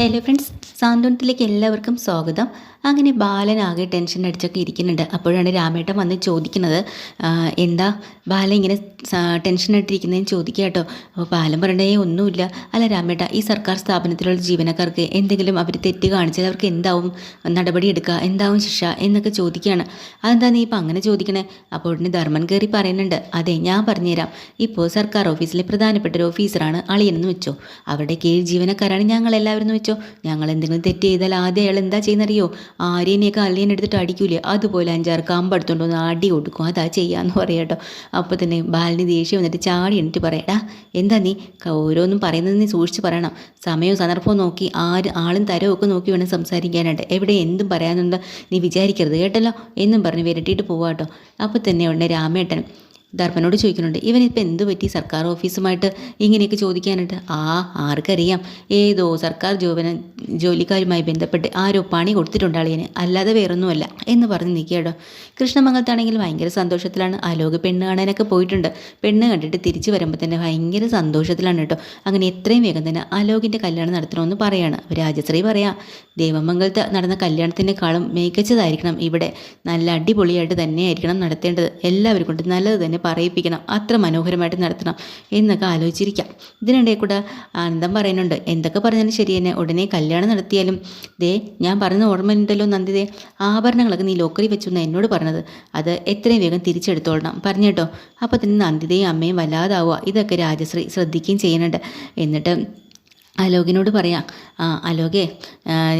Hello friends സാന്ത്വനത്തിലേക്ക് എല്ലാവർക്കും സ്വാഗതം. അങ്ങനെ ബാലനാകെ ടെൻഷൻ അടിച്ചൊക്കെ ഇരിക്കുന്നുണ്ട്. അപ്പോഴാണ് രാമേട്ടൻ വന്ന് ചോദിക്കുന്നത് എന്താ ബാലൻ ഇങ്ങനെ ടെൻഷൻ ആയിട്ടിരിക്കുന്നതെന്ന് ചോദിക്കുക കേട്ടോ. അപ്പോൾ ബാലൻ പറയണേ ഒന്നുമില്ല. അല്ല രാമേട്ട ഈ സർക്കാർ സ്ഥാപനത്തിലുള്ള ജീവനക്കാർക്ക് എന്തെങ്കിലും അവർ തെറ്റ് കാണിച്ചാൽ അവർക്ക് എന്താവും? നടപടി എടുക്കുക എന്താവും ശിക്ഷ? എന്നൊക്കെ ചോദിക്കുകയാണ്. അതെന്താ നീ ഇപ്പം അങ്ങനെ ചോദിക്കണേ? അപ്പോൾ ഉടനെ ധർമ്മൻ കയറി പറയുന്നുണ്ട് അതെ ഞാൻ പറഞ്ഞുതരാം. ഇപ്പോൾ സർക്കാർ ഓഫീസിലെ പ്രധാനപ്പെട്ട ഒരു ഓഫീസറാണ് അളിയനെന്ന് വെച്ചോ. അവരുടെ കീഴ് ജീവനക്കാരാണ് ഞങ്ങളെല്ലാവരും എന്ന് വെച്ചോ. ഞങ്ങൾ എന്തെങ്കിലും തെറ്റ് ചെയ്താൽ ആദ്യം അയാൾ എന്താ ചെയ്യുന്നറിയോ? ആര്യനെയൊക്കെ അല്ലേനെ എടുത്തിട്ട് അടിക്കൂലേ? അതുപോലെ അഞ്ചാറ് കമ്പ് എടുത്തുകൊണ്ട് വന്ന് അടി കൊടുക്കും. അതാ ചെയ്യാന്ന് പറയാം കേട്ടോ. അപ്പോൾ തന്നെ ബാലിന് ദേഷ്യം വന്നിട്ട് ചാടി എന്നിട്ട് പറയടാ എന്താ നീ? ഓരോന്നും പറയുന്നത് നീ സൂക്ഷിച്ച് പറയണം. സമയവും സന്ദർഭവും നോക്കി ആര് ആളും തരവും ഒക്കെ നോക്കി വേണം സംസാരിക്കാനായിട്ട്. എവിടെ എന്തും പറയാനുണ്ടോ നീ വിചാരിക്കരുത് കേട്ടല്ലോ? എന്നും പറഞ്ഞ് വിരട്ടിയിട്ട് പോവാട്ടോ അപ്പോൾ തന്നെ ഉടനെ രാമേട്ടൻ ധർമ്മനോട് ചോദിക്കുന്നുണ്ട് ഇവൻ ഇപ്പം എന്ത് പറ്റി? സർക്കാർ ഓഫീസുമായിട്ട് ഇങ്ങനെയൊക്കെ ചോദിക്കാനായിട്ട് ആ ആർക്കറിയാം. ഏതോ സർക്കാർ ജോബന ജോലിക്കാരുമായി ബന്ധപ്പെട്ട് ആരോ പണി കൊടുത്തിട്ടുണ്ട് അളിയന്. അല്ലാതെ വേറൊന്നുമല്ല. എന്ന് പറഞ്ഞ് നിൽക്കുകയോ കൃഷ്ണമംഗലത്താണെങ്കിൽ ഭയങ്കര സന്തോഷത്തിലാണ്. അലോക് പെണ്ണ് കാണാനൊക്കെ പോയിട്ടുണ്ട്. പെണ്ണ് കണ്ടിട്ട് തിരിച്ചു വരുമ്പോൾ തന്നെ ഭയങ്കര സന്തോഷത്തിലാണ് കേട്ടോ. അങ്ങനെ എത്രയും വേഗം തന്നെ അലോകിന്റെ കല്യാണം നടത്തണമെന്ന് പറയാണ്. രാജശ്രീ പറയാം ദേവമംഗലത്ത് നടന്ന കല്യാണത്തിനേക്കാളും മികച്ചതായിരിക്കണം. ഇവിടെ നല്ല അടിപൊളിയായിട്ട് തന്നെയായിരിക്കണം നടത്തേണ്ടത്. എല്ലാവരും കൊണ്ട് നല്ലത് തന്നെ പറയിപ്പിക്കണം. അത്ര മനോഹരമായിട്ട് നടത്തണം എന്നൊക്കെ ആലോചിച്ചിരിക്കാം. ഇതിനിടയിൽ കൂടെ ആനന്ദം പറയുന്നുണ്ട് എന്തൊക്കെ പറഞ്ഞാലും ശരി തന്നെ ഉടനെ കല്യാണം നടത്തിയാലും ദേ ഞാൻ പറഞ്ഞ ഓർമ്മയുണ്ടല്ലോ നന്ദിതേ ആഭരണങ്ങളൊക്കെ നീ ലോക്കറി വെച്ചു എന്ന് എന്നോട് പറഞ്ഞത്. അത് എത്രയും വേഗം തിരിച്ചെടുത്തോളണം. പറഞ്ഞേട്ടോ അപ്പോൾ തന്നെ നന്ദിതയും അമ്മയും വല്ലാതാവുക. ഇതൊക്കെ രാജശ്രീ ശ്രദ്ധിക്കുകയും ചെയ്യുന്നുണ്ട്. എന്നിട്ട് അലോകിനോട് പറയാം. അലോകെ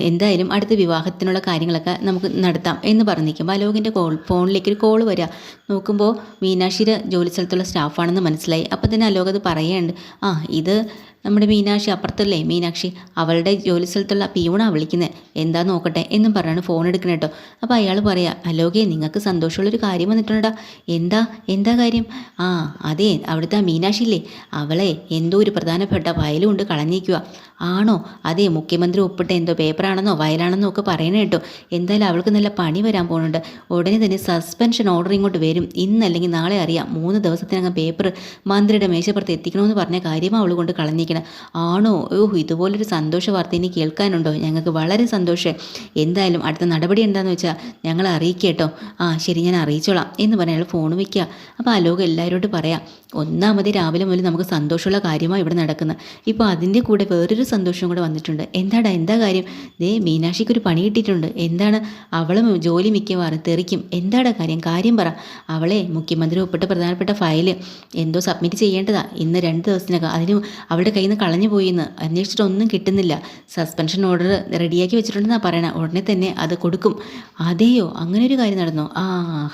എന്തായാലും അടുത്ത വിവാഹത്തിനുള്ള കാര്യങ്ങളൊക്കെ നമുക്ക് നടത്താം എന്ന് പറഞ്ഞിരിക്കുമ്പോൾ അലോകിന്റെ കോൾ ഫോണിലേക്ക് ഒരു കോൾ വരിക നോക്കുമ്പോൾ മീനാക്ഷിയുടെ ജോലി സ്ഥലത്തുള്ള സ്റ്റാഫാണെന്ന് മനസ്സിലായി. അപ്പോൾ തന്നെ അലോക് അത് പറയുന്നുണ്ട്. ആ ഇത് നമ്മുടെ മീനാക്ഷി അപ്പുറത്തല്ലേ? മീനാക്ഷി അവളുടെ ജോലി സ്ഥലത്തുള്ള പിയൂണാണ് വിളിക്കുന്നത് എന്താ നോക്കട്ടെ എന്നും പറഞ്ഞാണ് ഫോൺ എടുക്കണേ കേട്ടോ അപ്പോൾ അയാൾ പറയാ അലോകെ നിങ്ങൾക്ക് സന്തോഷമുള്ളൊരു കാര്യം വന്നിട്ടുണ്ടോ എന്താ? എന്താ കാര്യം? ആ അതെ അവിടുത്തെ ആ മീനാക്ഷി ഇല്ലേ അവളെ എന്തോ ഒരു പ്രധാനപ്പെട്ട ഫയലും കൊണ്ട് കളഞ്ഞിരിക്കുക ആണോ? അതെ മുഖ്യമന്ത്രി ഒപ്പിട്ട എന്തോ പേപ്പറാണെന്നോ വയലാണെന്നോ ഒക്കെ പറയണ കേട്ടോ. എന്തായാലും അവൾക്ക് നല്ല പണി വരാൻ പോകുന്നുണ്ട് ഉടനെ തന്നെ സസ്പെൻഷൻ ഓർഡർ ഇങ്ങോട്ട് വരും. ഇന്നല്ലെങ്കിൽ നാളെ അറിയാം. മൂന്ന് ദിവസത്തിനകം പേപ്പർ മന്ത്രിയുടെ മേശപ്പുറത്ത് എത്തിക്കണമെന്ന് പറഞ്ഞ കാര്യം അവൾ കൊണ്ട് കളഞ്ഞിരിക്കണം. ആണോ? ഓഹ് ഇതുപോലൊരു സന്തോഷ വാർത്ത ഇനി കേൾക്കാനുണ്ടോ? ഞങ്ങൾക്ക് വളരെ സന്തോഷം. എന്തായാലും അടുത്ത നടപടി എന്താണെന്ന് വെച്ചാൽ ഞങ്ങൾ അറിയിക്കുക കേട്ടോ. ആ ശരി ഞാൻ അറിയിച്ചോളാം എന്ന് പറഞ്ഞ് ഫോൺ വയ്ക്കുക അപ്പോൾ അലോക് എല്ലാവരോടും പറയാം ഒന്നാമത് രാവിലെ മുതൽ നമുക്ക് സന്തോഷമുള്ള കാര്യമാണ് ഇവിടെ നടക്കുന്നത് ഇപ്പോൾ അതിന്റെ കൂടെ വേറൊരു സന്തോഷവും കൂടെ വന്നിട്ടുണ്ട്. എന്താടാ എന്താ കാര്യം? ദേ മീനാക്ഷിക്ക് ഒരു പണി കിട്ടിയിട്ടുണ്ട്. എന്താണ്? അവളും ജോലി മിക്കവാറും തെറിക്കും. എന്താടാ കാര്യം? കാര്യം പറ. അവളെ മുഖ്യമന്ത്രി ഒപ്പിട്ട പ്രധാനപ്പെട്ട ഫയൽ എന്തോ സബ്മിറ്റ് ചെയ്യേണ്ടതാ. ഇന്ന് രണ്ട് ദിവസത്തിനകം അതിന് അവളുടെ കയ്യിൽ നിന്ന് കളഞ്ഞു പോയിന്ന്. അന്വേഷിച്ചിട്ട് ഒന്നും കിട്ടുന്നില്ല. സസ്പെൻഷൻ ഓർഡർ റെഡിയാക്കി വെച്ചിട്ടുണ്ടെന്നാണ് പറയണ. ഉടനെ തന്നെ അത് കൊടുക്കും. അതെയോ? അങ്ങനെ ഒരു കാര്യം നടന്നു? ആ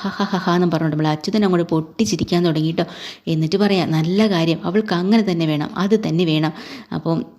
ഹ ഹ ഹ എന്നും പറഞ്ഞുകൊണ്ട് നമ്മൾ അച്യുതൻ അങ്ങോട്ട് പൊട്ടിച്ചിരിക്കാൻ തുടങ്ങിയിട്ടോ എന്നിട്ട് പറയാം നല്ല കാര്യം. അവൾക്ക് അങ്ങനെ തന്നെ വേണം. അത് തന്നെ വേണം. അപ്പം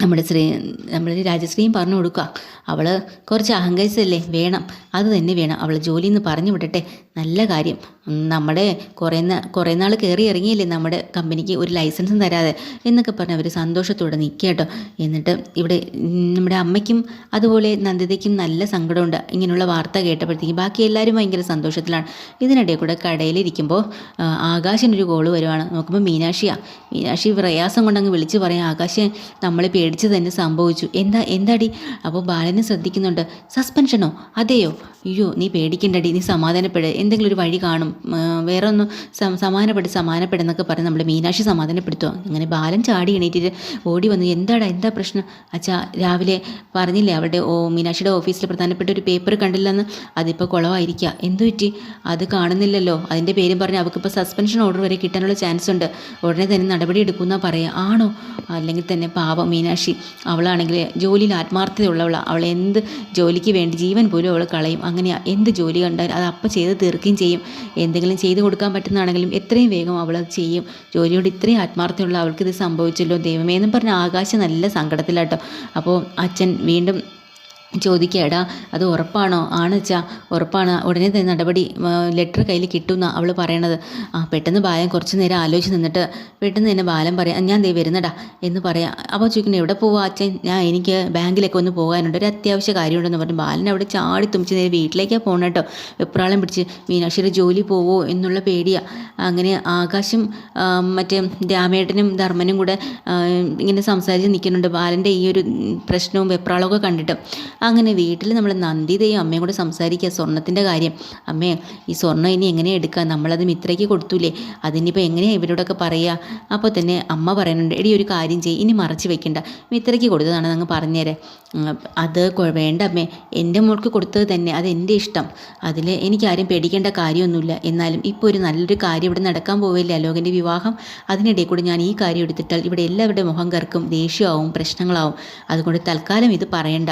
നമ്മുടെ ശ്രീ നമ്മുടെ രാജശ്രീയും പറഞ്ഞു കൊടുക്കുക. അവൾ കുറച്ച് അഹങ്കരിച്ചല്ലേ വേണം. അത് തന്നെ വേണം. അവൾ ജോലിയിൽ നിന്ന് പറഞ്ഞു വിടട്ടെ. നല്ല കാര്യം. നമ്മുടെ കുറേ കുറേ നാൾ കയറി ഇറങ്ങിയില്ലേ നമ്മുടെ കമ്പനിക്ക് ഒരു ലൈസൻസും തരാതെ എന്നൊക്കെ പറഞ്ഞ് അവർ സന്തോഷത്തോടെ നിൽക്കുക കേട്ടോ എന്നിട്ട് ഇവിടെ നമ്മുടെ അമ്മയ്ക്കും അതുപോലെ നന്ദിതയ്ക്കും നല്ല സങ്കടമുണ്ട്. ഇങ്ങനെയുള്ള വാർത്ത കേട്ടപ്പോഴത്തേക്കും ബാക്കി എല്ലാവരും ഭയങ്കര സന്തോഷത്തിലാണ്. ഇതിനിടയിൽ കൂടെ കടയിലിരിക്കുമ്പോൾ ആകാശിനൊരു കോൾ വരുവാണ്. നോക്കുമ്പോൾ മീനാക്ഷിയാണ് മീനാക്ഷി പ്രയാസം കൊണ്ടങ്ങ് വിളിച്ച് പറയാം ആകാശ് നമ്മളെ പേടിച്ച് തന്നെ സംഭവിച്ചു? എന്താ എന്താടി? അപ്പോൾ ബാലനെ ശ്രദ്ധിക്കുന്നുണ്ട് സസ്പെൻഷനോ? അതെയോ? അയ്യോ നീ പേടിക്കണ്ടടി നീ സമാധാനപ്പെട്. എന്തെങ്കിലും ഒരു വഴി കാണും. വേറെ ഒന്ന് സമാധാനപ്പെട്ട് സമാധാനപ്പെട് സമാധാനപ്പെടുന്നൊക്കെ പറഞ്ഞ് നമ്മുടെ മീനാക്ഷി സമാധാനപ്പെടുത്തുക അങ്ങനെ ബാലൻ ചാടി എണീറ്റിട്ട് ഓടി വന്നു. എന്താടാ എന്താ പ്രശ്നം? അച്ഛാ രാവിലെ പറഞ്ഞില്ലേ അവിടെ ഓ മീനാക്ഷിയുടെ ഓഫീസിൽ പ്രധാനപ്പെട്ട ഒരു പേപ്പർ കണ്ടില്ലെന്ന്? അതിപ്പോൾ കുളമായിരിക്കുക എന്തു പറ്റി? അത് കാണുന്നില്ലല്ലോ. അതിന്റെ പേരും പറഞ്ഞ് അവൾക്കിപ്പോൾ സസ്പെൻഷൻ ഓർഡർ വരെ കിട്ടാനുള്ള ചാൻസ് ഉണ്ട്. ഉടനെ തന്നെ നടപടി എടുക്കുമെന്നാ പറയുക ആണോ? അല്ലെങ്കിൽ തന്നെ പാവം മീനാക്ഷി. അവളാണെങ്കിൽ ജോലിയിൽ ആത്മാർത്ഥതയുള്ളവളാണ് അവൾ എന്ത് ജോലിക്ക് വേണ്ടി ജീവൻ പോലും അവൾ കളയും. അങ്ങനെ എന്ത് ജോലി കണ്ടാൽ അത് അപ്പം ചെയ്ത് തീർക്കുകയും ചെയ്യും. എന്തെങ്കിലും ചെയ്തു കൊടുക്കാൻ പറ്റുന്നതാണെങ്കിലും എത്രയും വേഗം അവൾ അത് ചെയ്യും. ജോലിയോട് ഇത്രയും ആത്മാർത്ഥമുള്ള അവൾക്ക് ഇത് സംഭവിച്ചല്ലോ. ദൈവമേ എന്നും പറഞ്ഞ് ആകാശം നല്ല സങ്കടത്തിലാട്ടോ. അപ്പോൾ അച്ഛൻ വീണ്ടും ചോദിക്കുക അത് ഉറപ്പാണോ? ആണച്ചാ ഉറപ്പാണ്. ഉടനെ തന്നെ നടപടി ലെറ്റർ കയ്യിൽ കിട്ടുമെന്നാണ് അവൾ പറയണത്. ആ പെട്ടെന്ന് ബാലൻ കുറച്ച് നേരം ആലോചിച്ച് നിന്നിട്ട് പെട്ടെന്ന് തന്നെ ബാലൻ പറയാം ഞാൻ ദേ വരുന്നടാ എന്ന് പറയാം. അപ്പോൾ ചോദിക്കുന്നത് എവിടെ പോവാ അച്ഛൻ? ഞാൻ എനിക്ക് ബാങ്കിലൊക്കെ ഒന്ന് പോകാനുണ്ട്. ഒരു അത്യാവശ്യ കാര്യമുണ്ടെന്ന് പറഞ്ഞു. ബാലൻ അവിടെ ചാടി തുമ്പിച്ച് നേരെ വീട്ടിലേക്കാണ് പോകണം കേട്ടോ എപ്രാളം പിടിച്ച് മീനാക്ഷിയുടെ ജോലി പോവോ? എന്നുള്ള പേടിയാണ് അങ്ങനെ ആകാശം മറ്റേ രാമേട്ടനും ധർമ്മനും കൂടെ ഇങ്ങനെ സംസാരിച്ച് നിൽക്കുന്നുണ്ട് ബാലന്റെ ഈ ഒരു പ്രശ്നവും വെപ്രാളമൊക്കെ കണ്ടിട്ട്. അങ്ങനെ വീട്ടിൽ നമ്മൾ നന്ദിതയും അമ്മയും കൂടെ സംസാരിക്കുക സ്വർണത്തിന്റെ കാര്യം. അമ്മേ ഈ സ്വർണം ഇനി എങ്ങനെ എടുക്കുക നമ്മളത് മിത്രയ്ക്ക് കൊടുത്തൂലേ? അതിനിപ്പോൾ എങ്ങനെയാണ് ഇവരോടൊക്കെ പറയുക അപ്പോൾ തന്നെ അമ്മ പറയുന്നുണ്ട് എടി ഒരു കാര്യം ചെയ്യും ഇനി മറച്ച് വെക്കണ്ട. മിത്രയ്ക്ക് കൊടുത്തതാണ് അങ്ങ് പറഞ്ഞേരെ. അത് വേണ്ട അമ്മേ. എന്റെ മോൾക്ക് കൊടുത്തത് തന്നെ അത് എന്റെ ഇഷ്ടം. അതിൽ എനിക്കാരും പേടിക്കേണ്ട കാര്യമൊന്നുമില്ല. എന്നാലും ഇപ്പോൾ ഒരു നല്ലൊരു കാര്യം ഇവിടെ നടക്കാൻ പോവില്ല അലോകന്റെ വിവാഹം? അതിനിടയിൽ കൂടി ഞാൻ ഈ കാര്യം എടുത്തിട്ടാൽ ഇവിടെ എല്ലാവരുടെ മുഖം കറക്കും ദേഷ്യമാവും പ്രശ്നങ്ങളാവും. അതുകൊണ്ട് തൽക്കാലം ഇത് പറയണ്ട.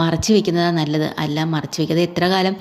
മറച്ചു വെക്കുന്നതാണ് നല്ലത്. അല്ല മറച്ചു അത് എത്ര കാലം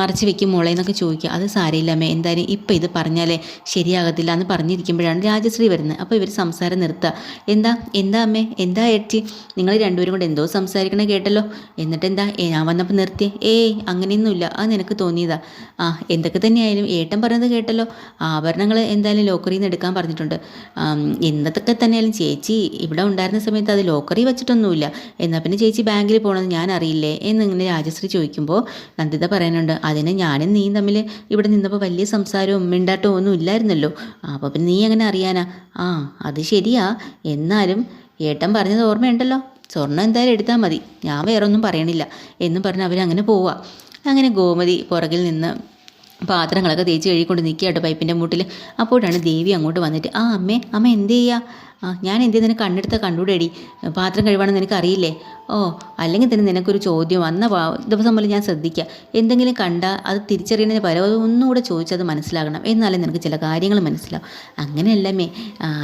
മറച്ചു വെക്കും മോളെ എന്നൊക്കെ ചോദിക്കുക അത് സാരമില്ല അമ്മേ. എന്തായാലും ഇപ്പം ഇത് പറഞ്ഞാലേ ശരിയാകത്തില്ല എന്ന് പറഞ്ഞിരിക്കുമ്പോഴാണ് രാജശ്രീ വരുന്നത്. അപ്പോൾ ഇവർ സംസാരം നിർത്തുക എന്താ? എന്താ അമ്മേ? എന്താ ഏച്ചി? നിങ്ങൾ രണ്ടുപേരും കൂടെ എന്തോ സംസാരിക്കണ കേട്ടല്ലോ. എന്നിട്ട് എന്താ? ഞാൻ വന്നപ്പോൾ നിർത്തിയേ ഏയ് അങ്ങനെയൊന്നുമില്ല. അത് നിനക്ക് തോന്നിയതാ. ആ എന്തൊക്കെ തന്നെയായാലും ഏട്ടൻ പറഞ്ഞത് കേട്ടല്ലോ. ആഭരണങ്ങൾ എന്തായാലും ലോക്കറിയിൽ നിന്ന് എടുക്കാൻ പറഞ്ഞിട്ടുണ്ട്. ആം, എന്തൊക്കെ തന്നെയായാലും ചേച്ചി ഇവിടെ ഉണ്ടായിരുന്ന സമയത്ത് അത് ലോക്കറി വെച്ചിട്ടൊന്നുമില്ല. എന്നാൽ പിന്നെ ചേച്ചി ബാങ്കിൽ പോകണമെന്ന് ഞാൻ അറിയില്ലേ എന്നിങ്ങനെ രാജശ്രീ ചോദിക്കുമ്പോൾ നന്ദിത പറയാനുണ്ട് അതിന് ഞാനും നീയും തമ്മിൽ ഇവിടെ നിന്നപ്പോൾ വലിയ സംസാരവും മിണ്ടാട്ടവും ഒന്നും ഇല്ലായിരുന്നല്ലോ. അപ്പോൾ പിന്നെ നീ എങ്ങനെ അറിയാനാ? ആ അത് ശരിയാ. എന്നാലും ഏട്ടൻ പറഞ്ഞത് ഓർമ്മയുണ്ടല്ലോ. സ്വർണം എന്തായാലും എടുത്താൽ മതി. ഞാൻ വേറെ ഒന്നും പറയണില്ല. എന്ന് പറഞ്ഞ് അവരങ്ങനെ പോവുക അങ്ങനെ ഗോമതി പുറകിൽ നിന്ന് പാത്രങ്ങളൊക്കെ തേച്ച് കഴുകിക്കൊണ്ട് നിൽക്കുക കേട്ടോ പൈപ്പിന്റെ മൂട്ടിൽ അപ്പോഴാണ് ദേവി അങ്ങോട്ട് വന്നിട്ട് ആ അമ്മേ അമ്മ എന്ത് ചെയ്യുക ആ ഞാൻ എന്തു നിനക്ക് കണ്ണെടുത്ത കണ്ടുകൂടെടി പാത്രം കഴിവാണെന്ന് നിനക്ക് അറിയില്ലേ ഓ അല്ലെങ്കിൽ തന്നെ നിനക്കൊരു ചോദ്യം. വന്ന ദിവസം പോലെ ഞാൻ ശ്രദ്ധിക്കുക എന്തെങ്കിലും കണ്ടാൽ അത് തിരിച്ചറിയുന്നതിന് പരമാവധി ഒന്നുകൂടെ ചോദിച്ചത് മനസ്സിലാകണം. എന്നാലേ നിനക്ക് ചില കാര്യങ്ങൾ മനസ്സിലാവും. അങ്ങനെയല്ലമ്മേ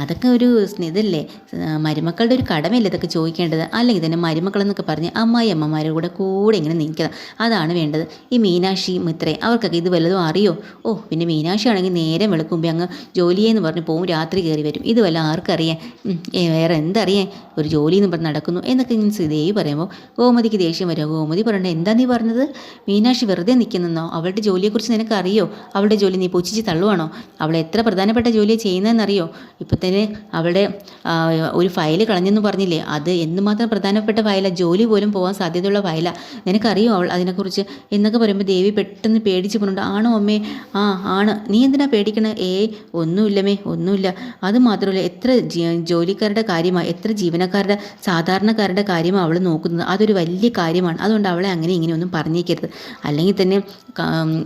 അതൊക്കെ ഒരു സ്നിതല്ലേ മരുമക്കളുടെ ഒരു കടമയല്ലേ ഇതൊക്കെ ചോദിക്കേണ്ടത്? അല്ലെങ്കിൽ തന്നെ മരുമക്കളെന്നൊക്കെ പറഞ്ഞ് അമ്മായി അമ്മമാരുടെ കൂടെ കൂടെ ഇങ്ങനെ നിൽക്കണം അതാണ് വേണ്ടത്. ഈ മീനാക്ഷി മിത്രേ അവർക്കൊക്കെ ഇത് വല്ലതും അറിയോ? ഓ പിന്നെ മീനാക്ഷി ആണെങ്കിൽ നേരം വെളുക്കുമ്പോൾ അങ്ങ് ജോലിയെന്ന് പറഞ്ഞ് പോവും രാത്രി കയറി വരും. ഇത് വല്ല ഏ, വേറെ എന്തറിയാൻ ഒരു ജോലി എന്ന് പറഞ്ഞ് നടക്കുന്നു എന്നൊക്കെ ഇങ്ങനെ ശ്രീദേവി പറയുമ്പോൾ ഗോമതിക്ക് ദേഷ്യം വരുമോ ഗോമതി പറയണ്ട എന്താ നീ പറഞ്ഞത്? മീനാക്ഷി വെറുതെ നിൽക്കുന്നെന്നോ അവളുടെ ജോലിയെക്കുറിച്ച് നിനക്ക് അറിയോ അവളുടെ ജോലി നീ പൊച്ചിച്ച് തള്ളുവാണോ? അവൾ എത്ര പ്രധാനപ്പെട്ട ജോലിയാണ് ചെയ്യുന്നതെന്നറിയോ? ഇപ്പം തന്നെ അവളുടെ ഒരു ഫയൽ കളഞ്ഞെന്ന് പറഞ്ഞില്ലേ? അത് എന്തുമാത്രം പ്രധാനപ്പെട്ട ഫയല? ജോലി പോലും പോകാൻ സാധ്യതയുള്ള ഫയലാണ് നിനക്കറിയോ അവൾ അതിനെക്കുറിച്ച്? എന്നൊക്കെ പറയുമ്പോൾ ദേവി പെട്ടെന്ന് പേടിച്ച് പോകുന്നുണ്ട് ആണോ അമ്മേ? ആ ആണ്. നീ എന്തിനാ പേടിക്കണേ? ഏയ് ഒന്നുമില്ലമേ ഒന്നുമില്ല. അത് മാത്രമല്ല എത്ര ജോലിക്കാരുടെ കാര്യമാണ് എത്ര ജീവനക്കാരുടെ സാധാരണക്കാരുടെ കാര്യമാണ് അവൾ നോക്കുന്നത്. അതൊരു വലിയ കാര്യമാണ്. അതുകൊണ്ട് അവളെ അങ്ങനെ ഇങ്ങനെയൊന്നും പറഞ്ഞേക്കരുത്. അല്ലെങ്കിൽ തന്നെ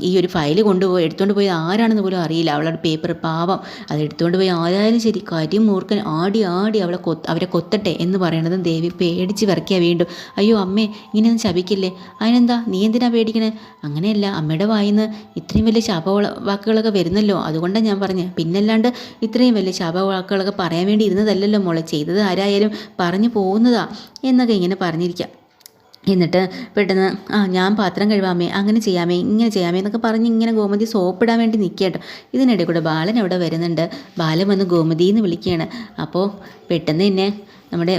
ഈ ഒരു ഫയൽ കൊണ്ടുപോയി എടുത്തുകൊണ്ട് പോയി ആരാണെന്ന് പോലും അറിയില്ല. അവളുടെ പേപ്പർ പാവം. അത് എടുത്തുകൊണ്ട് പോയി ആരായാലും ശരി കാര്യം മൂർക്കൻ ആടി ആടി അവളെ കൊ അവരെ കൊത്തട്ടെ എന്ന് പറയണതും ദേവി പേടിച്ച് വിറയ്ക്കുക വീണ്ടും. അയ്യോ അമ്മേ ഇങ്ങനെയൊന്നും ശപിക്കില്ലേ? അതിനെന്താ? നീ എന്തിനാ പേടിക്കണേ? അങ്ങനെയല്ല അമ്മയുടെ വായിന്ന് ഇത്രയും വലിയ ശാപ വാക്കുകളൊക്കെ വരുന്നല്ലോ. അതുകൊണ്ടാണ് ഞാൻ പറഞ്ഞത് പിന്നല്ലാണ്ട് ഇത്രയും വലിയ ശാപ വാക്കുകളൊക്കെ പറയാൻ വേണ്ടി ഇരുന്നതല്ലല്ലോ മോളെ. ചെയ്തത് ആരായാലും പറഞ്ഞു പോകുന്നതാ എന്നൊക്കെ ഇങ്ങനെ പറഞ്ഞിരിക്കാം. എന്നിട്ട് പെട്ടെന്ന് ആ ഞാൻ പാത്രം കഴുകാമേ അങ്ങനെ ചെയ്യാമേ ഇങ്ങനെ ചെയ്യാമേ എന്നൊക്കെ പറഞ്ഞ് ഇങ്ങനെ ഗോമതി സോപ്പിടാൻ വേണ്ടി നിൽക്കട്ടോ ഇതിനിടയിൽ ഇതിനിടെ കൂടെ ബാലൻ അവിടെ വരുന്നുണ്ട്. ബാലൻ വന്ന് ഗോമതി എന്ന് വിളിക്കുകയാണ് അപ്പോൾ പെട്ടെന്ന് തന്നെ നമ്മുടെ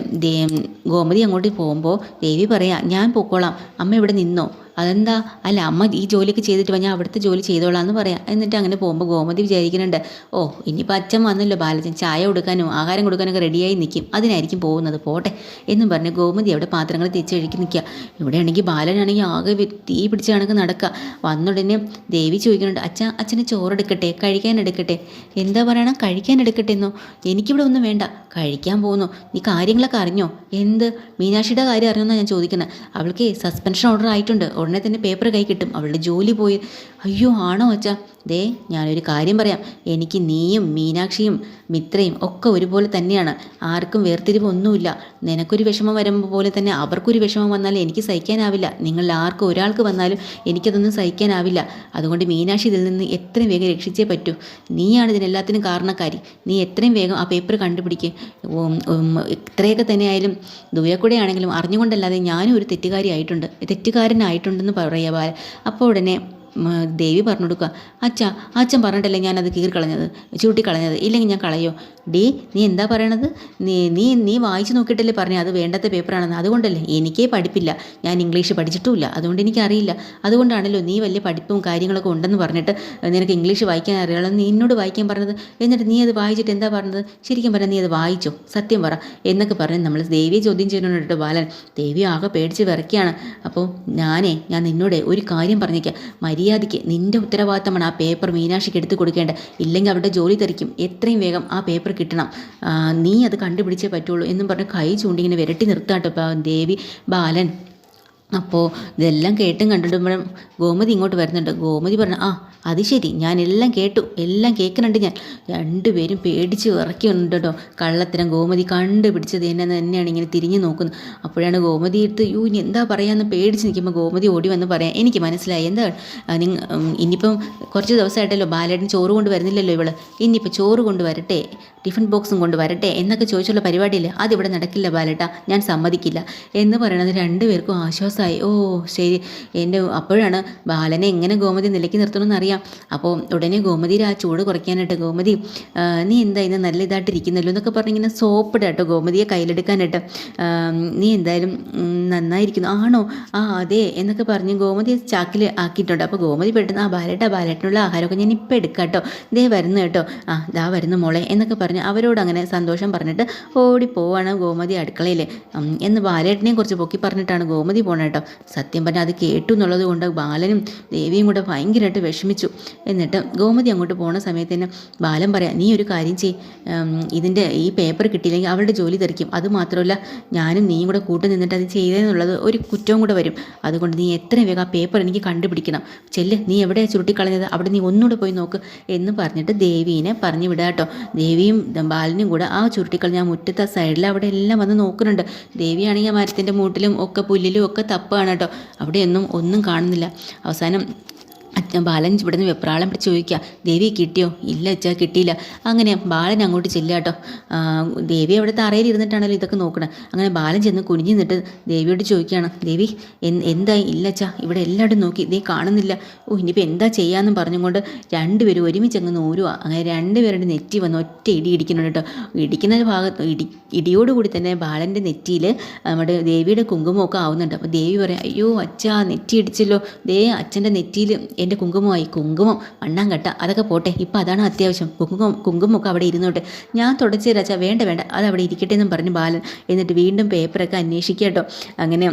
ഗോമതി അങ്ങോട്ട് പോകുമ്പോൾ ദേവി പറയാം ഞാൻ പൊക്കോളാം അമ്മ ഇവിടെ നിന്നോ. അതെന്താ? അല്ല അമ്മ ഈ ജോലിയൊക്കെ ചെയ്തിട്ട് ഞാൻ അവിടുത്തെ ജോലി ചെയ്തോളാം എന്ന് പറയാം. എന്നിട്ട് അങ്ങനെ പോകുമ്പോൾ ഗോമതി വിചാരിക്കുന്നുണ്ട് ഓ ഇനിയിപ്പോൾ അച്ഛൻ വന്നല്ലോ ബാലച്ചൻ ചായ കൊടുക്കാനും ആഹാരം കൊടുക്കാനൊക്കെ റെഡിയായി നിൽക്കും അതിനായിരിക്കും പോകുന്നത്. പോട്ടെ എന്നും പറഞ്ഞ് ഗോമതി അവിടെ പാത്രങ്ങൾ തിരിച്ച് ഒഴുക്കി നിൽക്കുക ഇവിടെയാണെങ്കിൽ ബാലനാണെങ്കിൽ ആകെ തീ പിടിച്ച കണക്ക് നടക്കുക വന്നുടനെ ദേവി ചോദിക്കുന്നുണ്ട് അച്ഛ അച്ഛന് ചോറെടുക്കട്ടെ? കഴിക്കാൻ എടുക്കട്ടെ എന്താ പറയണം? കഴിക്കാൻ എടുക്കട്ടെ എന്നോ എനിക്കിവിടെ ഒന്നും വേണ്ട. കഴിക്കാൻ പോകുന്നു നീ കാര്യങ്ങളൊക്കെ അറിഞ്ഞോ? എന്ത്? മീനാക്ഷിയുടെ കാര്യം അറിഞ്ഞോന്നാണ് ഞാൻ ചോദിക്കുന്നത് അവൾക്ക് സസ്പെൻഷൻ ഓർഡർ ആയിട്ടുണ്ട്. ഉടനെ തന്നെ പേപ്പർ കൈ കിട്ടും. അവളുടെ ജോലി പോയി. അയ്യോ ആണോ അച്ഛാ? ദേ ഞാനൊരു കാര്യം പറയാം. എനിക്ക് നീയും മീനാക്ഷിയും മിത്രയും ഒക്കെ ഒരുപോലെ തന്നെയാണ്. ആർക്കും വേർതിരിവ് ഒന്നുമില്ല നിനക്കൊരു വിഷമം വരുമ്പോൾ പോലെ തന്നെ അവർക്കൊരു വിഷമം വന്നാലും എനിക്ക് സഹിക്കാനാവില്ല. നിങ്ങളിൽ ആർക്കും ഒരാൾക്ക് വന്നാലും എനിക്കതൊന്നും സഹിക്കാനാവില്ല. അതുകൊണ്ട് മീനാക്ഷി ഇതിൽ നിന്ന് എത്രയും വേഗം രക്ഷിച്ചേ പറ്റൂ. നീയാണ് ഇതിനെല്ലാത്തിനും കാരണക്കാരി. നീ എത്രയും വേഗം ആ പേപ്പർ കണ്ടുപിടിക്കുക ഇത്രയൊക്കെ തന്നെയായാലും ദൂരെ കൂടെ ആണെങ്കിലും അറിഞ്ഞുകൊണ്ടല്ലാതെ ഞാനും ഒരു തെറ്റുകാരി ആയിട്ടുണ്ട്. തെറ്റുകാരനായിട്ടുണ്ടെന്ന് പറയുക അപ്പോൾ ഉടനെ ദേവി പറഞ്ഞു കൊടുക്കുക അച്ഛ അച്ഛൻ പറഞ്ഞിട്ടല്ലേ ഞാനത് കീറിക്കളഞ്ഞത്? ചൂട്ടിക്കളഞ്ഞത്? ഇല്ലെങ്കിൽ ഞാൻ കളയോ? ഡീ നീ എന്താ പറയണത്? നീ നീ നീ വായിച്ചു നോക്കിയിട്ടല്ലേ പറഞ്ഞു? അത് വേണ്ടാത്ത പേപ്പറാണെന്ന്. അതുകൊണ്ടല്ലേ? എനിക്കേ പഠിപ്പില്ല. ഞാൻ ഇംഗ്ലീഷ് പഠിച്ചിട്ടുമില്ല. അതുകൊണ്ട് എനിക്കറിയില്ല. അതുകൊണ്ടാണല്ലോ നീ വലിയ പഠിപ്പും കാര്യങ്ങളൊക്കെ ഉണ്ടെന്ന് പറഞ്ഞിട്ട് നിനക്ക് ഇംഗ്ലീഷ് വായിക്കാൻ അറിയാമല്ലോ നീ എന്നോട് വായിക്കാൻ പറഞ്ഞത്? എന്നിട്ട് നീ അത് വായിച്ചിട്ട് എന്താ പറഞ്ഞത്? ശരിക്കും പറഞ്ഞാൽ നീ അത് വായിച്ചോ? സത്യം പറ. എന്നൊക്കെ പറഞ്ഞ് നമ്മൾ ദേവിയെ ചോദ്യം ചെയ്യുന്നുണ്ട് ബാലൻ ദേവി ആകെ പേടിച്ച് വിറക്കുകയാണ് അപ്പോൾ ഞാനേ ഞാൻ നിന്നോട് ഒരു കാര്യം പറഞ്ഞേക്കാം. മര്യാദയ്ക്ക് നിന്റെ ഉത്തരവാദിത്തമാണ് ആ പേപ്പർ മീനാക്ഷിക്ക് എടുത്ത് കൊടുക്കേണ്ടത്. ഇല്ലെങ്കിൽ അവരുടെ ജോലി തെറിക്കും. എത്രയും വേഗം ആ പേപ്പർ കിട്ടണം. നീ അത് കണ്ടുപിടിച്ചേ പറ്റുള്ളൂ എന്നും പറഞ്ഞ് കൈ ചൂണ്ടിങ്ങനെ വിരട്ടി നിർത്താട്ടോ ദേവി ബാലൻ. അപ്പോൾ ഇതെല്ലാം കേട്ടും കണ്ടിട്ടുമ്പോഴും ഗോമതി ഇങ്ങോട്ട് വരുന്നുണ്ട്. ഗോമതി പറഞ്ഞു ആ അത് ശരി. ഞാൻ എല്ലാം കേട്ടു. എല്ലാം കേൾക്കുന്നുണ്ട് ഞാൻ. രണ്ടുപേരും പേടിച്ച് വിറയ്ക്കുന്നുണ്ട് കേട്ടോ കള്ളത്തരം ഗോമതി കണ്ടുപിടിച്ചത് എന്നെ തന്നെയാണ് ഇങ്ങനെ തിരിഞ്ഞു നോക്കുന്നത്. അപ്പോഴാണ് ഗോമതി എടുത്ത് യൂ ഇനി എന്താ പറയാമെന്ന് പേടിച്ച് നിൽക്കുമ്പോൾ ഗോമതി ഓടി വന്ന് പറയാം എനിക്ക് മനസ്സിലായി. എന്താ? നിങ്ങ ഇനിയിപ്പം കുറച്ച് ദിവസമായിട്ടല്ലോ ബാലേട്ടൻ ചോറ് കൊണ്ട് വരുന്നില്ലല്ലോ ഇവൾ. ഇനിയിപ്പോൾ ചോറ് കൊണ്ട് വരട്ടെ. ടിഫിൻ ബോക്സും കൊണ്ട് വരട്ടെ എന്നൊക്കെ ചോദിച്ചുള്ള പരിപാടിയില്ല? അതിവിടെ നടക്കില്ല ബാലേട്ട. ഞാൻ സമ്മതിക്കില്ല. എന്ന് പറയണത് രണ്ടുപേർക്കും ആശ്വാസമായി ഓ ശരി. എന്റെ അപ്പോഴാണ് ബാലനെ എങ്ങനെ ഗോമതി നിലയ്ക്ക് നിർത്തണമെന്ന് അറിയാം. അപ്പോൾ ഉടനെ ഗോമതി ആ ചൂട് കുറയ്ക്കാനായിട്ട് ഗോമതി നീ എന്താ ഇന്ന് നല്ല ഇതായിട്ട് ഇരിക്കുന്നല്ലോ എന്നൊക്കെ പറഞ്ഞിങ്ങനെ സോപ്പിട കേട്ടോ ഗോമതിയെ കയ്യിലെടുക്കാനായിട്ട്. നീ എന്തായാലും നന്നായിരിക്കുന്നു. ആണോ? ആ അതെ എന്നൊക്കെ പറഞ്ഞ് ഗോമതി ചാക്കിൽ ആക്കിയിട്ടുണ്ട്. അപ്പോൾ ഗോമതി പെട്ടെന്ന് ആ ബാലേട്ട ബാലേട്ടനുള്ള ആഹാരമൊക്കെ ഞാൻ ഇപ്പം എടുക്കാം കേട്ടോ ദേ വരുന്നു കേട്ടോ. ആ ദാ വരുന്നു മോളെ എന്നൊക്കെ പറഞ്ഞ് അവരോട് അങ്ങനെ സന്തോഷം പറഞ്ഞിട്ട് ഓടി പോവാണ് ഗോമതി അടുക്കളയിൽ എന്ന് ബാലേട്ടനെ കുറിച്ച് പൊക്കി പറഞ്ഞിട്ടാണ് ഗോമതി പോണത്. കേട്ടോ. സത്യം പറഞ്ഞാൽ അത് കേട്ടു എന്നുള്ളത് കൊണ്ട് ബാലനും ദേവിയും കൂടെ ഭയങ്കരമായിട്ട് വിഷമിച്ചു. എന്നിട്ട് ഗോമതി അങ്ങോട്ട് പോണ സമയത്ത് തന്നെ ബാലൻ പറയാം നീ ഒരു കാര്യം ചെയ് ഇതിന്റെ ഈ പേപ്പർ കിട്ടിയില്ലെങ്കിൽ അവളുടെ ജോലി തെറിക്കും. അത് മാത്രമല്ല ഞാനും നീയും കൂടെ കൂട്ടു നിന്നിട്ട് അത് ചെയ്തതെന്നുള്ളത് ഒരു കുറ്റവും കൂടെ വരും. അതുകൊണ്ട് നീ എത്രയും വേഗം ആ പേപ്പർ എനിക്ക് കണ്ടുപിടിക്കണം. ചെല്ല് നീ എവിടെ ചുരുട്ടിക്കളഞ്ഞത്? അവിടെ നീ ഒന്നുകൂടെ പോയി നോക്ക്. എന്ന് പറഞ്ഞിട്ട് ദേവീനെ പറഞ്ഞു വിടുക കേട്ടോ. ദേവിയും ബാലനും കൂടെ ആ ചുരുട്ടിക്കളഞ്ഞ ആ മുറ്റത്തെ സൈഡിൽ അവിടെ എല്ലാം വന്ന് നോക്കുന്നുണ്ട്. ദേവിയാണെങ്കിൽ ആ മരത്തിന്റെ മൂട്ടിലും ഒക്കെ പുല്ലിലും ഒക്കെ തപ്പാണ് കേട്ടോ. അവിടെയൊന്നും ഒന്നും കാണുന്നില്ല. അവസാനം അച്ഛൻ ബാലൻ ഇവിടുന്ന് വെപ്രാളം പിടിച്ച് ചോദിക്കുക ദേവി കിട്ടിയോ? ഇല്ല അച്ഛാ കിട്ടിയില്ല. അങ്ങനെ ബാലൻ അങ്ങോട്ട് ചെല്ലുക കേട്ടോ. ദേവി അവിടെ തറയിൽ ഇരുന്നിട്ടാണല്ലോ ഇതൊക്കെ നോക്കണത് അങ്ങനെ ബാലൻ ചെന്ന് കുനിഞ്ഞു നിന്നിട്ട് ദേവിയോട് ചോദിക്കുകയാണ് ദേവി എന്തായി? ഇല്ല അച്ഛാ ഇവിടെ എല്ലായിടും നോക്കി. ദേ കാണുന്നില്ല. ഓ ഇനിയിപ്പോൾ എന്താ ചെയ്യാമെന്ന് പറഞ്ഞുകൊണ്ട് രണ്ടുപേരും ഒരുമിച്ച് അങ്ങ് നൂരുക അങ്ങനെ രണ്ടുപേരുടെ നെറ്റി വന്ന് ഒറ്റ ഇടി ഇടിക്കുന്നുണ്ട് കേട്ടോ. ഇടിക്കുന്ന ഭാഗത്ത് ഇടി ഇടിയോടുകൂടി തന്നെ ബാലന്റെ നെറ്റിയിൽ നമ്മുടെ ദേവിയുടെ കുങ്കുമമൊക്കെ ആവുന്നുണ്ട്. അപ്പോൾ ദേവി പറയാം അയ്യോ അച്ഛാ നെറ്റി ഇടിച്ചല്ലോ. ദേ അച്ഛന്റെ നെറ്റിയിൽ എന്റെ കുങ്കുമമായി കുങ്കുമം മണ്ണാങ്കട്ട അതൊക്കെ പോട്ടെ ഇപ്പം അതാണ് അത്യാവശ്യം. കുങ്കുമം കുങ്കുമൊക്കെ അവിടെ ഇരുന്നോട്ടെ. ഞാൻ തുടച്ചു തരാം വേണ്ട വേണ്ട അത് അവിടെ ഇരിക്കട്ടെ എന്നും പറഞ്ഞു ബാലൻ എന്നിട്ട് വീണ്ടും പേപ്പറൊക്കെ അന്വേഷിക്കുക കേട്ടോ. അങ്ങനെ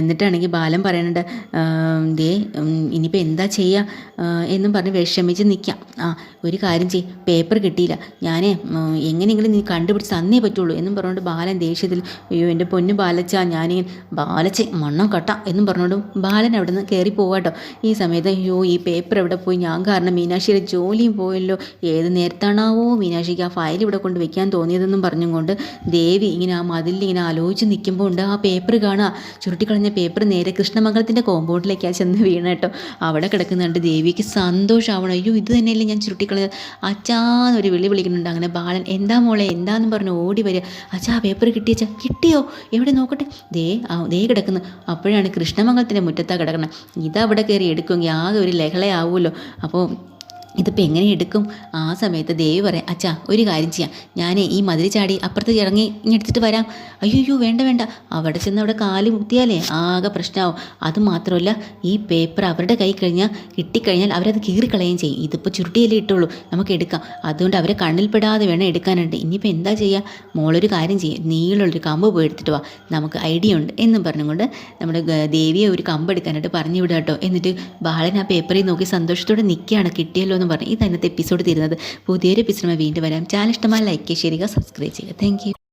എന്നിട്ടാണെങ്കിൽ ബാലൻ പറയുന്നുണ്ട് ദേ ഇനിയിപ്പോൾ എന്താ ചെയ്യുക എന്നും പറഞ്ഞ് വിഷമിച്ച് നിൽക്കാം. ആ ഒരു കാര്യം ചെയ് പേപ്പർ കിട്ടിയില്ല. ഞാൻ എങ്ങനെയെങ്കിലും നീ കണ്ടുപിടിച്ച് തന്നേ പറ്റുള്ളൂ എന്നും പറഞ്ഞുകൊണ്ട് ബാലൻ ദേഷ്യത്തിൽ അയ്യോ എന്റെ പൊന്ന് ബാലച്ച ഞാൻ ബാലച്ച മണ്ണം കട്ട എന്നും പറഞ്ഞുകൊണ്ട് ബാലൻ അവിടെ നിന്ന് കയറി പോവാട്ടോ ഈ സമയത്ത് അയ്യോ ഈ പേപ്പർ എവിടെ പോയി? ഞാൻ കാരണം മീനാക്ഷിയുടെ ജോലിയും പോയല്ലോ. ഏത് നേരത്താണാവോ മീനാക്ഷിക്ക് ആ ഫയൽ ഇവിടെ കൊണ്ട് വെക്കാൻ തോന്നിയതെന്നും പറഞ്ഞുകൊണ്ട് ദേവി ഇങ്ങനെ ആ മതിലിൽ ഇങ്ങനെ ആലോചിച്ച് നിൽക്കുമ്പോൾ ഉണ്ട് ആ പേപ്പർ കാണുക ചുരുട്ടിക്കളഞ്ഞ പേപ്പർ നേരെ കൃഷ്ണമംഗലത്തിന്റെ കോമ്പൗണ്ടിലേക്കാണ് ചെന്ന് വീണ കേട്ടോ. അവിടെ കിടക്കുന്നുണ്ട് ദേവിക്ക് സന്തോഷമാവണം അയ്യോ ഇത് തന്നെയല്ലേ ഞാൻ ചുരുട്ടിക്കളഞ്ഞത്. അച്ഛാന്നൊരു വിളി വിളിക്കുന്നുണ്ട് അങ്ങനെ ബാലൻ. എന്താ മോളെ? എന്താന്ന് പറഞ്ഞ് ഓടി വരിക. അച്ഛാ പേപ്പർ കിട്ടിയച്ചാ. കിട്ടിയോ? എവിടെ നോക്കട്ടെ? ദേ ആ ദേ കിടക്കുന്നു. അപ്പോഴാണ് കൃഷ്ണമംഗലത്തിന്റെ മുറ്റത്താണ് കിടക്കണം. ഇതവിടെ കയറി എടുക്കുമെങ്കിൽ ആകെ ഒരു ലഹളയാവുമല്ലോ അപ്പോൾ ഇതിപ്പോൾ എങ്ങനെ എടുക്കും? ആ സമയത്ത് ദേവി പറയാം അച്ഛാ ഒരു കാര്യം ചെയ്യാം. ഞാൻ ഈ മതിൽ ചാടി അപ്പുറത്ത് ഇറങ്ങി എടുത്തിട്ട് വരാം. അയ്യോ വേണ്ട വേണ്ട. അവിടെ ചെന്ന് അവിടെ കാൽ മുത്തിയാലേ ആകെ പ്രശ്നമാവും അത് മാത്രമല്ല ഈ പേപ്പർ അവരുടെ കൈ കഴിഞ്ഞാൽ കിട്ടിക്കഴിഞ്ഞാൽ അവരത് കീറിക്കളയുകയും ചെയ്യും. ഇതിപ്പോൾ ചുരുട്ടിയല്ലേ ഇട്ടുള്ളൂ. നമുക്ക് എടുക്കാം. അതുകൊണ്ട് അവരെ കണ്ണിൽപ്പെടാതെ വേണം എടുക്കാനുണ്ട് ഇനിയിപ്പോൾ എന്താ ചെയ്യുക മോളൊരു കാര്യം ചെയ്യും. നീളുള്ളൊരു കമ്പ് പോയി എടുത്തിട്ട് വാ. നമുക്ക് ഐഡിയ ഉണ്ട്. എന്നും പറഞ്ഞുകൊണ്ട് നമ്മുടെ ദേവിയെ ഒരു കമ്പ് എടുക്കാനായിട്ട് പറഞ്ഞു വിടാട്ടോ കേട്ടോ. എന്നിട്ട് ബാലൻ ആ പേപ്പറിൽ നോക്കി സന്തോഷത്തോടെ നിൽക്കുകയാണ് കിട്ടിയല്ലോ എന്ന് പറഞ്ഞ് ഇന്നത്തെ എപ്പിസോഡ് തീരുന്നത്. പുതിയൊരു എപ്പിസോഡ് വീണ്ടും വരാം. ചാനൽ ഇഷ്ടമായി ലൈക്ക് ചെയ്യുക സബ്സ്ക്രൈബ് ചെയ്യുക താങ്ക്